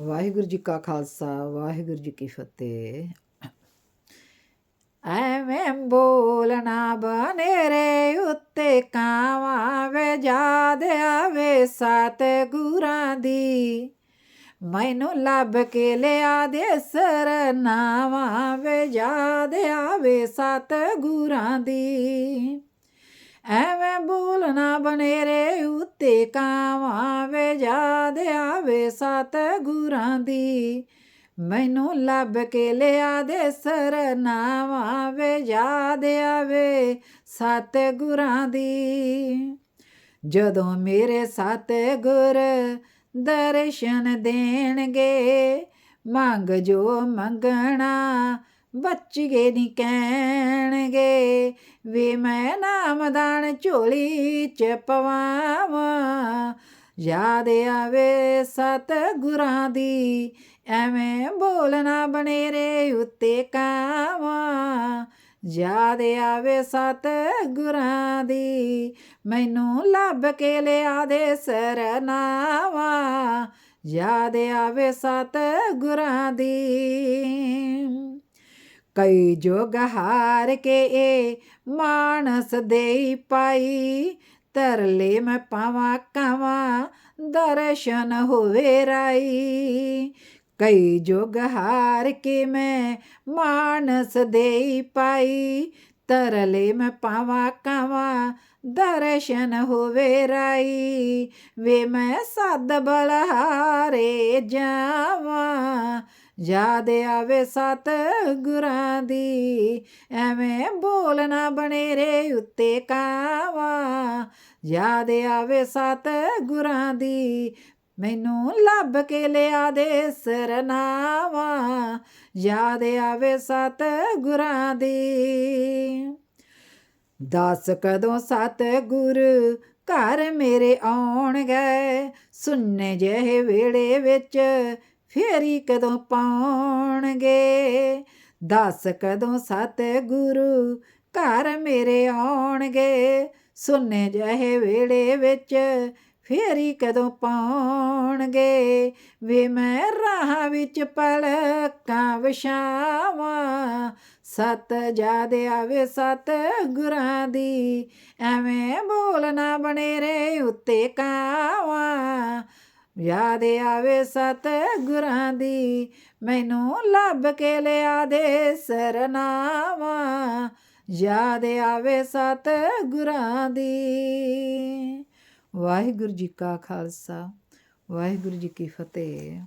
ਵਾਹਿਗੁਰੂ ਜੀ ਕਾ ਖਾਲਸਾ, ਵਾਹਿਗੁਰੂ ਜੀ ਕੀ ਫਤਿਹ। ਐਵੇਂ ਬੋਲਣਾ ਬਨੇਰੇ ਉੱਤੇ ਕਾਵਾਂ ਵੇ, ਯਾਦ ਆਵੇ ਸਤ ਗੁਰਾਂ ਦੀ। ਮੈਨੂੰ ਲੱਭ ਕੇ ਲਿਆ ਦੇ ਸਰਨਾਵਾਂ ਵੇ, ਯਾਦ ਆਵੇ ਸਤ ਗੁਰਾਂ ਦੀ। ਐਵੇਂ ਬੋਲਣਾ ਬਨੇਰੇ ਉੱਤੇ ਕਾਵਾਂ ਵੇ ਯਾਦ ਆਵੇ ਸਤ ਗੁਰਾਂ ਦੀ। ਮੈਨੂੰ ਲੱਭ ਕੇ ਲਿਆ ਦੇ ਸਰਨਾਵਾਂ ਵੇ ਯਾਦ ਆਵੇ ਸਤ ਗੁਰਾਂ ਦੀ। ਜਦੋਂ ਮੇਰੇ ਸਤ ਗੁਰ ਦਰਸ਼ਨ ਦੇਣਗੇ, ਮੰਗ ਜੋ ਮੰਗਣਾ ਬੱਚਗੇ ਨਹੀਂ ਕਹਿਣਗੇ। ਵੀ ਮੈਂ ਨਾਮਦਾਨ ਝੋਲੀ ਚ ਪਵਾਵਾਂ। ਯਾਦ ਆਵੇ ਸਤ ਗੁਰਾਂ ਦੀ, ਐਵੇਂ ਬੋਲਣਾ ਬਨੇਰੇ ਉੱਤੇ ਕਾਵਾਂ। ਯਾਦ ਆਵੇ ਸਤ ਗੁਰਾਂ ਦੀ, ਮੈਨੂੰ ਲੱਭ ਕੇ ਲਿਆ ਦੇ ਸਰਨਾਵਾ। ਯਾਦ ਆਵੇ ਸਤ ਗੁਰਾਂ ਦੀ। ਕਈ ਜੋਗ ਹਾਰ ਕੇ ਏ ਮਾਨਸ ਦੇਈ ਪਾਈ। ਤਰਲੇ ਮੈਂ ਪਾਵਾਂ, ਕਾਵਾਂ, ਦਰਸ਼ਨ ਹੋਵੇ ਰਾਈ। ਕਈ ਜੋਗ ਹਾਰ ਕੇ ਮੈਂ ਮਾਨਸ ਦੇਈ ਪਾਈ। ਤਰਲੇ ਮੈਂ ਪਾਵਾਂ, ਕਾਵਾਂ, ਦਰਸ਼ਨ ਹੋਵੇ ਰਾਈ। ਵੇ ਮੈਂ ਸਦ ਬਲਹਾਰੇ ਜਾਵਾਂ। ਯਾਦ ਆਵੇ ਸਤ ਗੁਰਾਂ ਦੀ, ਐਵੇਂ ਬੋਲਣਾ ਬਨੇਰੇ ਉੱਤੇ ਕਾਵਾ। ਯਾਦ ਆਵੇ ਸਤ ਗੁਰਾਂ ਦੀ, ਮੈਨੂੰ ਲੱਭ ਕੇ ਲਿਆ ਦੇ ਸਰਨਾਵਾ। ਯਾਦ ਆਵੇ ਸਤ ਗੁਰਾਂ ਦੀ। ਦਸ ਕਦੋਂ ਸਤ ਗੁਰ ਘਰ ਮੇਰੇ ਆਉਣ ਗਏ ਸੁਣਨੇ ਜਿਹੇ ਵੇੜੇ ਵਿੱਚ ਫੇਰੀ ਕਦੋਂ ਪਾਉਣਗੇ? ਦਸ ਕਦੋਂ ਸਤ ਗੁਰੂ ਘਰ ਮੇਰੇ ਆਉਣਗੇ? ਸੁਨੇ ਜਹੇ ਵੇੜੇ ਵਿੱਚ ਫੇਰੀ ਕਦੋਂ ਪਾਉਣਗੇ? ਵੇ ਮੈਂ ਰਾਹ ਵਿੱਚ ਪਲਕਾਂ ਵਿਛਾਵਾਂ, ਸਤ ਜਾਦ ਆਵੇ ਸਤ ਗੁਰਾਂ ਦੀ। ਐਵੇਂ ਬੋਲਣਾ ਬਨੇਰੇ ਉੱਤੇ ਕਾਵਾਂ ਯਾਦ ਆਵੇ ਸਤ ਗੁਰਾਂ ਦੀ, ਮੈਨੂੰ ਲੱਭ ਕੇ ਲਿਆ ਦੇ ਸਰਨਾਵਾ। ਯਾਦ ਆਵੇ ਸਤ ਗੁਰਾਂ ਦੀ। ਵਾਹਿਗੁਰੂ ਜੀ ਕਾ ਖਾਲਸਾ, ਵਾਹਿਗੁਰੂ ਜੀ ਕੀ ਫਤਿਹ।